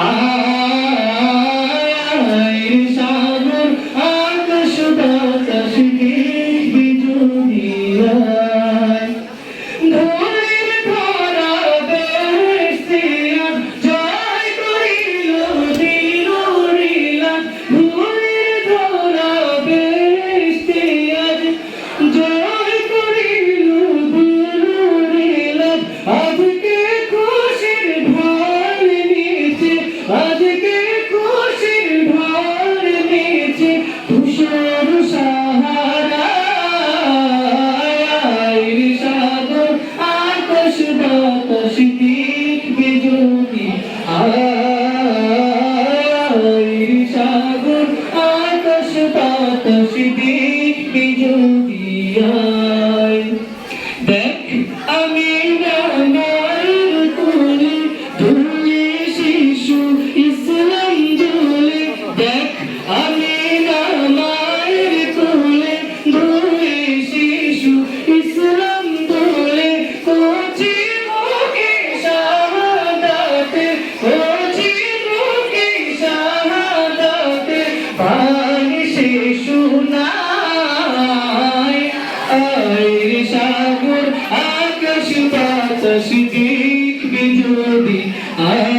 Ah সাগর আকাশ বাতাস দিয়ে আকাশ দেখবি যদি আয়